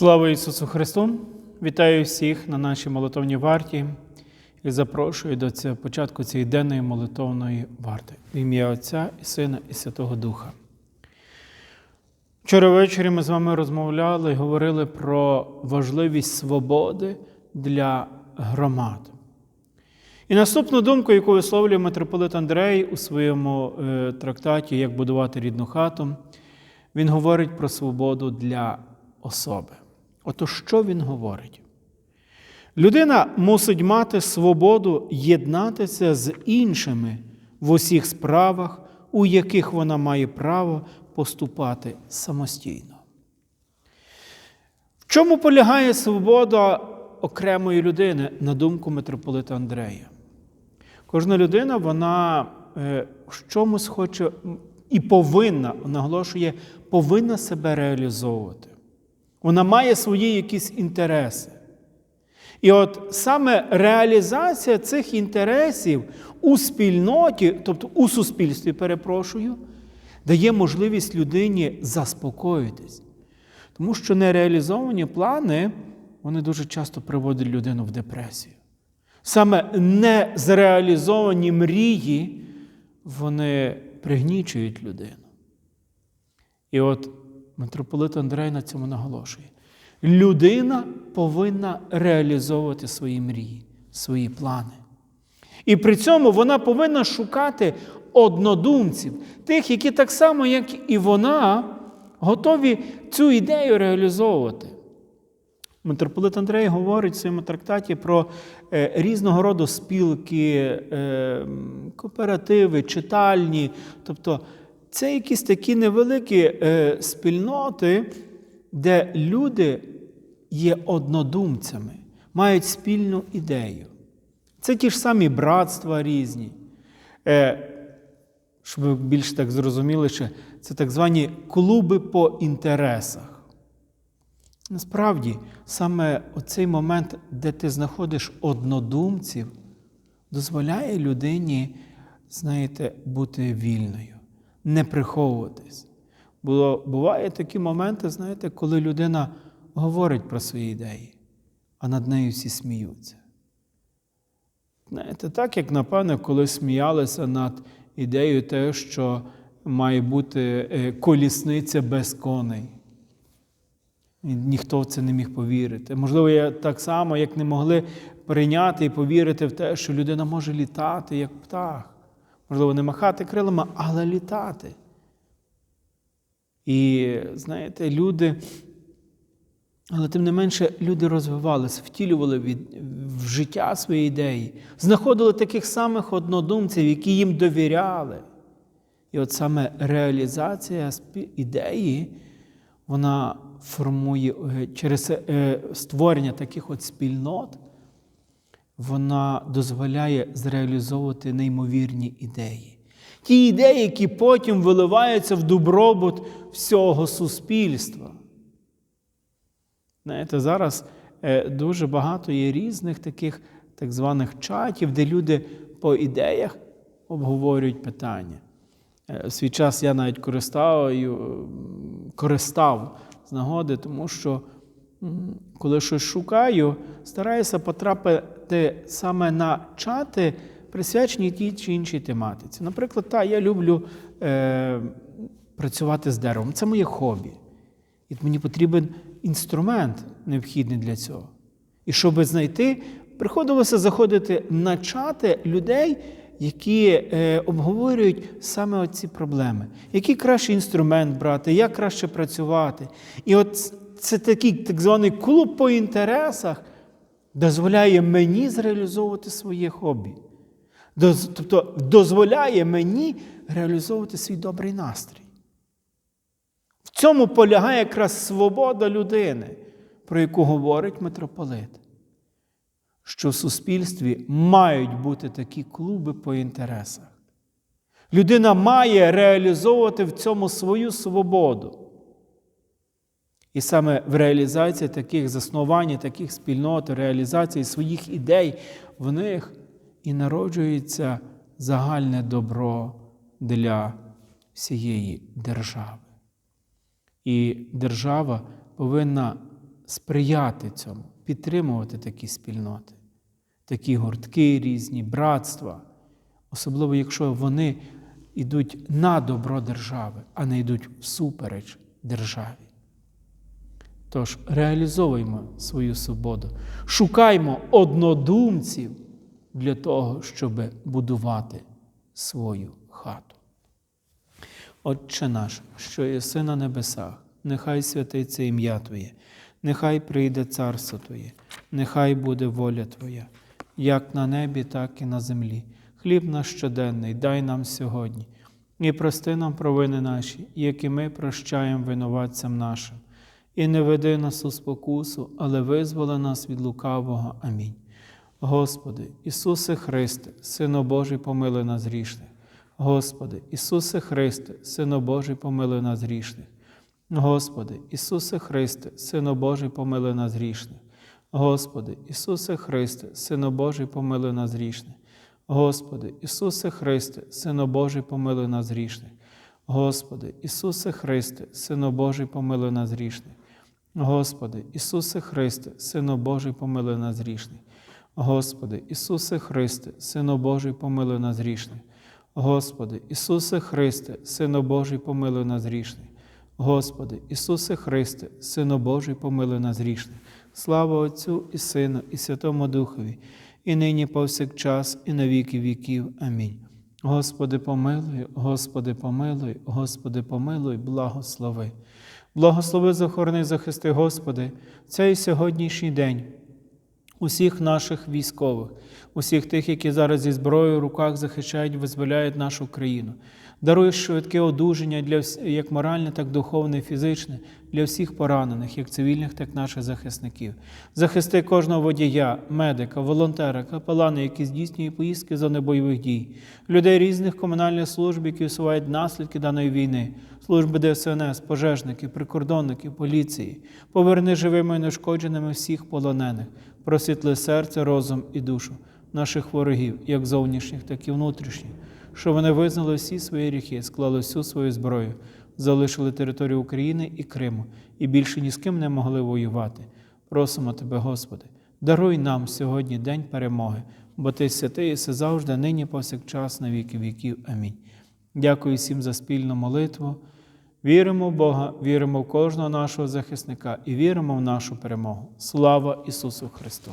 Слава Ісусу Христу! Вітаю всіх на нашій молитовній варті і запрошую до цього початку цієї денної молитовної варти в ім'я Отця і Сина і Святого Духа. Вчора ввечері ми з вами розмовляли і говорили про важливість свободи для громад. І наступну думку, яку висловлює митрополит Андрей у своєму е, трактаті Як будувати рідну хату, він говорить про свободу для особи. Ото що він говорить? Людина мусить мати свободу єднатися з іншими в усіх справах, у яких вона має право поступати самостійно. В чому полягає свобода окремої людини, на думку митрополита Андрея? Кожна людина, вона е, в чомусь хоче і повинна, наголошує, повинна себе реалізовувати. Вона має свої якісь інтереси. І от саме реалізація цих інтересів у спільноті, тобто у суспільстві, перепрошую, дає можливість людині заспокоїтись. Тому що нереалізовані плани вони дуже часто приводять людину в депресію. Саме незреалізовані мрії, вони пригнічують людину. І от митрополит Андрей на цьому наголошує. Людина повинна реалізовувати свої мрії, свої плани. І при цьому вона повинна шукати однодумців, тих, які так само, як і вона, готові цю ідею реалізовувати. Митрополит Андрей говорить в своєму трактаті про е, різного роду спілки, е, кооперативи, читальні. Тобто це якісь такі невеликі е, спільноти, де люди є однодумцями, мають спільну ідею. Це ті ж самі братства різні. Щоб ви більш так зрозуміли, що це так звані клуби по інтересах. Насправді, саме оцей момент, де ти знаходиш однодумців, дозволяє людині, знаєте, бути вільною, не приховуватись. Бо бувають такі моменти, знаєте, коли людина говорить про свої ідеї, а над нею всі сміються. Знаєте, так, як, напевне, коли сміялися над ідеєю те, що має бути колісниця без коней. Ніхто в це не міг повірити. Можливо, я так само, як не могли прийняти і повірити в те, що людина може літати, як птах. Можливо, не махати крилами, але літати. І знаєте, люди, але тим не менше, люди розвивалися, втілювали від, в життя свої ідеї, знаходили таких самих однодумців, які їм довіряли. І от саме реалізація ідеї, вона формує через створення таких от спільнот, вона дозволяє зреалізовувати неймовірні ідеї. Ті ідеї, які потім виливаються в добробут всього суспільства. Знаєте, зараз дуже багато є різних таких так званих чатів, де люди по ідеях обговорюють питання. В свій час я навіть користав, користав з нагоди, тому що коли щось шукаю, стараюся потрапити саме на чати, присвячені тій чи іншій тематиці. Наприклад, та, я люблю е, працювати з деревом. Це моє хобі. І мені потрібен інструмент необхідний для цього. І щоб знайти, приходилося заходити на чати людей, які е, обговорюють саме оці проблеми, який кращий інструмент брати, як краще працювати. І от це такий так званий клуб по інтересах дозволяє мені зреалізовувати своє хобі. Тобто дозволяє мені реалізовувати свій добрий настрій. В цьому полягає якраз свобода людини, про яку говорить митрополит що в суспільстві мають бути такі клуби по інтересах. Людина має реалізовувати в цьому свою свободу. І саме в реалізації таких заснувань, таких спільнот, реалізації своїх ідей, в них і народжується загальне добро для всієї держави. І держава повинна сприяти цьому, підтримувати такі спільноти, такі гуртки різні, братства, особливо якщо вони йдуть на добро держави, а не йдуть всупереч державі. Тож реалізовуємо свою свободу, шукаймо однодумців для того, щоб будувати свою хату. Отче наш, що єси на небесах, нехай святиться ім'я Твоє, нехай прийде царство Твоє, нехай буде воля Твоя, як на небі, так і на землі. Хліб наш щоденний дай нам сьогодні, і прости нам провини наші, які ми прощаємо винуватцям нашим. І не веди нас у спокусу, але визволи нас від лукавого. Амінь. Господи, Ісусе Христе, Сино Божий, помилуй нас грішних. Господи, Ісусе Христе, Сино Божий, помилуй нас грішних. Господи, Ісусе Христе, Сино Божий, помилуй нас грішних. Господи, Ісусе Христе, Сино Божий, помилуй нас грішних. Господи, Ісусе Христе, Сино Божий, помилуй нас грішних. Господи, Ісусе Христе, Сино Божий, помилуй нас грішних. Господи, Ісусе Христе, Сино Божий, помилуй нас грішних. Господи, Ісусе Христе, Сино Божий, помилуй нас грішних. Господи, Ісусе Христе, Сино Божий, помилуй нас грішних. Господи, Ісусе Христе, Сино Божий, помилуй нас грішних. Слава Отцю і Сину, і Святому Духові, і нині повсякчас, і на віки віків. Амінь. Господи, помилуй, Господи, помилуй, Господи, помилуй, благослови. Благослови, захорони, захисти, Господи, цей сьогоднішній день усіх наших військових, усіх тих, які зараз зі зброєю в руках захищають, визволяють нашу країну. Даруй швидке одужання для як моральне, так духовне, і фізичне для всіх поранених, як цивільних, так і наших захисників. Захисти кожного водія, медика, волонтера, капелана, які здійснюють поїздки з зони бойових дій, людей різних комунальних служб, які усувають наслідки даної війни, служби ДСНС, пожежників, прикордонників, поліції. Поверни живими і нешкодженими всіх полонених, просвітли серце, розум і душу наших ворогів, як зовнішніх, так і внутрішніх, що вони визнали всі свої гріхи, склали всю свою зброю, залишили територію України і Криму і більше ні з ким не могли воювати. Просимо Тебе, Господи, даруй нам сьогодні день перемоги, бо Ти святий і все завжди, нині повсякчас, на віки віків. Амінь. Дякую всім за спільну молитву. Віримо в Бога, віримо в кожного нашого захисника і віримо в нашу перемогу. Слава Ісусу Христу!